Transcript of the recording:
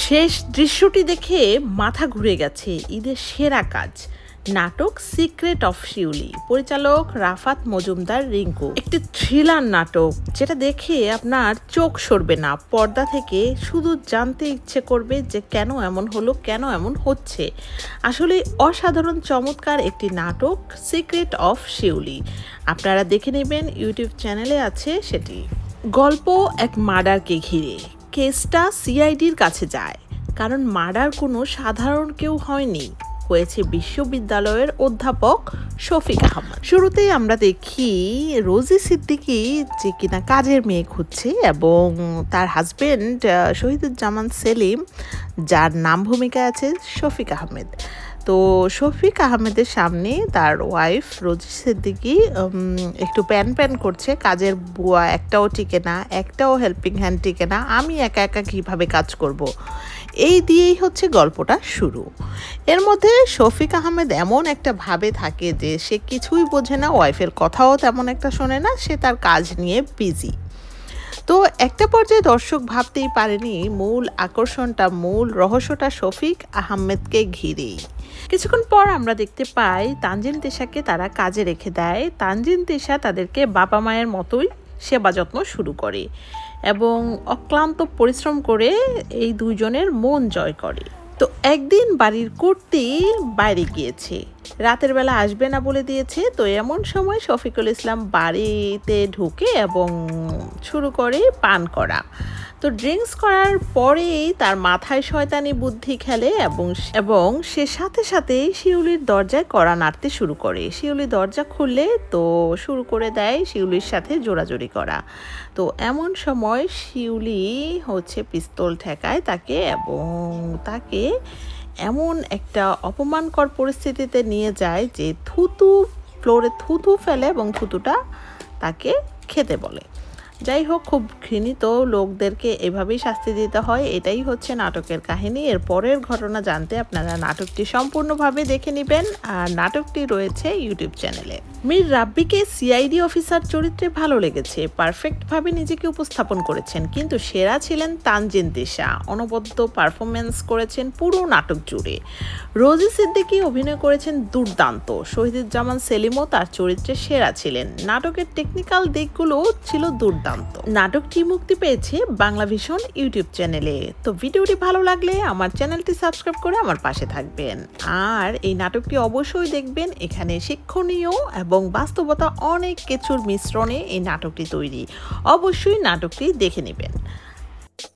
শেষ দৃশ্যটি দেখে মাথা ঘুরে গেছে ঈদের সেরা কাজ। নাটক সিক্রেট অফ শিউলি। পরিচালক রাফাত মজুমদার রিঙ্কু। একটি থ্রিলার নাটক, যেটা দেখে আপনার চোখ সরবে না। পর্দা থেকে শুধু জানতে ইচ্ছে করবে যে কেন এমন হলো, কেন এমন হচ্ছে। আসলে অসাধারণ, চমৎকার একটি নাটক সিক্রেট অফ শিউলি। আপনারা দেখে নেবেন ইউটিউব চ্যানেলে আছে সেটি। গল্প এক মার্ডারকে ঘিরে। কেসটা সিআইডির কাছে যায়, কারণ মার্ডার কোনো সাধারণ কেউ হয়নি, হয়েছে বিশ্ববিদ্যালয়ের অধ্যাপক শফিক আহমদ। শুরুতেই আমরা দেখি রোজি সিদ্দিকি যে কিনা কাজের মেয়ে খুঁজছে এবং তার হাজবেন্ড শহীদুজ্জামান সেলিম, যার নাম ভূমিকায় আছে শফিক আহমেদ। তো শফিক আহমেদের সামনে তার ওয়াইফ রোজি সিদ্দিকি একটু প্যান প্যান করছে। কাজের বুয়া একটাও টিকে না, একটাও হেল্পিং হ্যান্ড টিকে না। আমি একা একা কীভাবে কাজ করব। এই দিয়েই হচ্ছে গল্পটা শুরু। এর মধ্যে শফিক আহমেদ এমন একটা ভাবে থাকে যে সে কিছুই বোঝে না ওয়াইফের কথাও তেমন একটা শোনে না, সে তার কাজ নিয়ে বিজি তো একটা পর্যায়ে দর্শক ভাবতেই পারেনি, মূল আকর্ষণটা, মূল রহস্যটা শফিক আহমেদকে ঘিরেই। কিছুক্ষণ পর আমরা দেখতে পাই, তানজিন তেশাকে তারা কাজে রেখে দেয়। তানজিন তেশা তাদেরকে বাবা মায়ের মতোই সেবা যত্ন শুরু করে এবং অক্লান্ত পরিশ্রম করে এই দুজনের মন জয় করে। তো একদিন বাড়ির কর্তি বাইরে গিয়েছে। রাতের বেলা আসবে না বলে দিয়েছে, তো এমন সময় শফিকুল ইসলাম বাড়িতে ঢুকে এবং শুরু করে পান করা। তো ড্রিঙ্কস করার পরেই তার মাথায় শয়তানি বুদ্ধি খেলে এবং এবং সে সাথে সাথে শিউলির দরজায় কড়া নাড়তে শুরু করে। শিউলি দরজা খুললে তো শুরু করে দেয় শিউলির সাথে জোড়াজোড়ি করা। তো এমন সময় শিউলি হচ্ছে পিস্তল ঠেকায় তাকে এবং তাকে এমন একটা অপমানকর পরিস্থিতিতে নিয়ে যায় যে থুতু, ফ্লোরে থুতু ফেলে এবং থুতুটা তাকে খেতে বলে। যাই হোক, খুব ঘৃণিত লোকদেরকে এভাবেই শাস্তি দিতে হয়। এটাই হচ্ছে নাটকের কাহিনী। এর পরের ঘটনা জানতে আপনারা নাটকটি সম্পূর্ণভাবে দেখে নেবেন। আর নাটকটি রয়েছে ইউটিউব চ্যানেলে। মীর রাব্বিকে সিআইডি অফিসার চরিত্রে ভালো লেগেছে, পারফেক্টভাবে নিজেকে উপস্থাপন করেছেন, কিন্তু সেরা ছিলেন তানজিন দিশা। অনবদ্য পারফরমেন্স করেছেন পুরো নাটক জুড়ে। রোজি সিদ্দিকী অভিনয় করেছেন দুর্দান্ত। শহীদুজ্জামান সেলিমও তার চরিত্রে সেরা ছিলেন। নাটকের টেকনিক্যাল দিকগুলো ছিল দুর্দান্ত। নাটকটি মুক্তি পেয়েছে বাংলা ভীষণ ইউটিউব চ্যানেলে। তো ভিডিওটি ভালো লাগলে আমার চ্যানেলটি সাবস্ক্রাইব করে আমার পাশে থাকবেন। আর এই নাটকটি অবশ্যই দেখবেন এখানে শিক্ষণীয় এবং বাস্তবতা অনেক কিছুর মিশ্রণে এই নাটকটি তৈরি। অবশ্যই নাটকটি দেখে নেবেন।